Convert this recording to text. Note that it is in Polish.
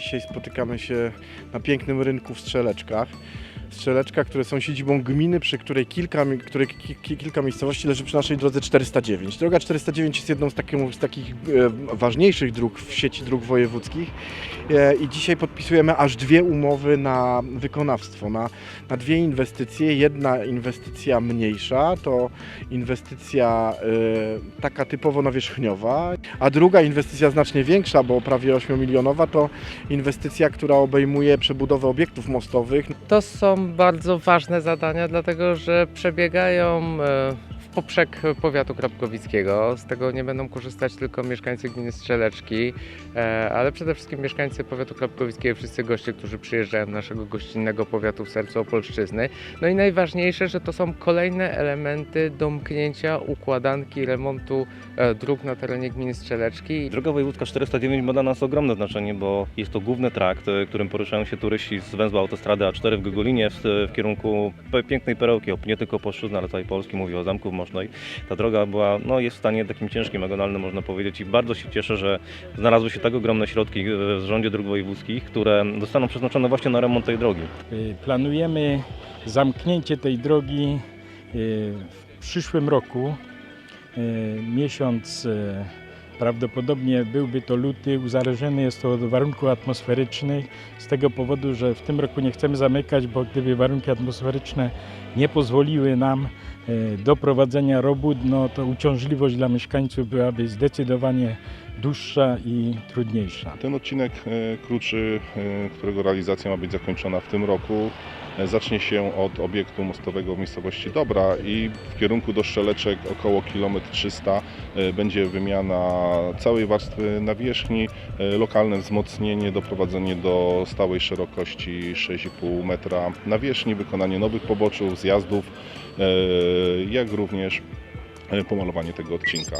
Dzisiaj spotykamy się na pięknym rynku w Strzeleczkach. Strzeleczka, które są siedzibą gminy, przy której kilka, której ki, ki, kilka miejscowości leży przy naszej drodze 409. Droga 409 jest jedną z, z takich e, ważniejszych dróg w sieci dróg wojewódzkich e, i dzisiaj podpisujemy aż dwie umowy na wykonawstwo, na, na dwie inwestycje. Jedna inwestycja mniejsza to inwestycja e, taka typowo nawierzchniowa, a druga inwestycja znacznie większa, bo prawie 8-milionowa, to inwestycja, która obejmuje przebudowę obiektów mostowych. To są bardzo ważne zadania, dlatego że przebiegają e, w poprzek powiatu krapkowickiego. Z tego nie będą korzystać tylko mieszkańcy gminy Strzeleczki, e, ale przede wszystkim mieszkańcy powiatu krapkowickiego, wszyscy goście, którzy przyjeżdżają do naszego gościnnego powiatu w sercu Opolszczyzny. No i najważniejsze, że to są kolejne elementy domknięcia układanki remontu e, dróg na terenie gminy Strzeleczki. Droga wojewódzka 409 ma dla nas ogromne znaczenie, bo jest to główny trakt, którym poruszają się turyści z węzła autostrady A4 w Gogolinie w, w kierunku pięknej perełki, nie tylko Polszczyzny, ale całej Polski, mówię o Zamku Mosznej. Ta droga była, no, jest w stanie takim ciężkim, agonalnym można powiedzieć i bardzo się cieszę, że znalazły się tak ogromne środki w zarządzie dróg wojewódzkich, które zostaną przeznaczone właśnie na remont tej drogi. Y, Planujemy zamknięcie tej drogi w przyszłym roku. Miesiąc prawdopodobnie byłby to luty. Uzależniony jest to od warunków atmosferycznych. Z tego powodu, że w tym roku nie chcemy zamykać, bo gdyby warunki atmosferyczne nie pozwoliły nam y, do prowadzenia robót, no to uciążliwość dla mieszkańców byłaby zdecydowanie dłuższa i trudniejsza. Ten odcinek e, krótszy, e, którego realizacja ma być zakończona w tym roku, e, zacznie się od obiektu mostowego w miejscowości Dobra i w kierunku do Strzeleczek około kilometr 300 e, będzie wymiana całej warstwy nawierzchni, lokalne wzmocnienie, doprowadzenie do stałej szerokości 6,5 metra nawierzchni, wykonanie nowych poboczów, zjazdów, jak również pomalowanie tego odcinka.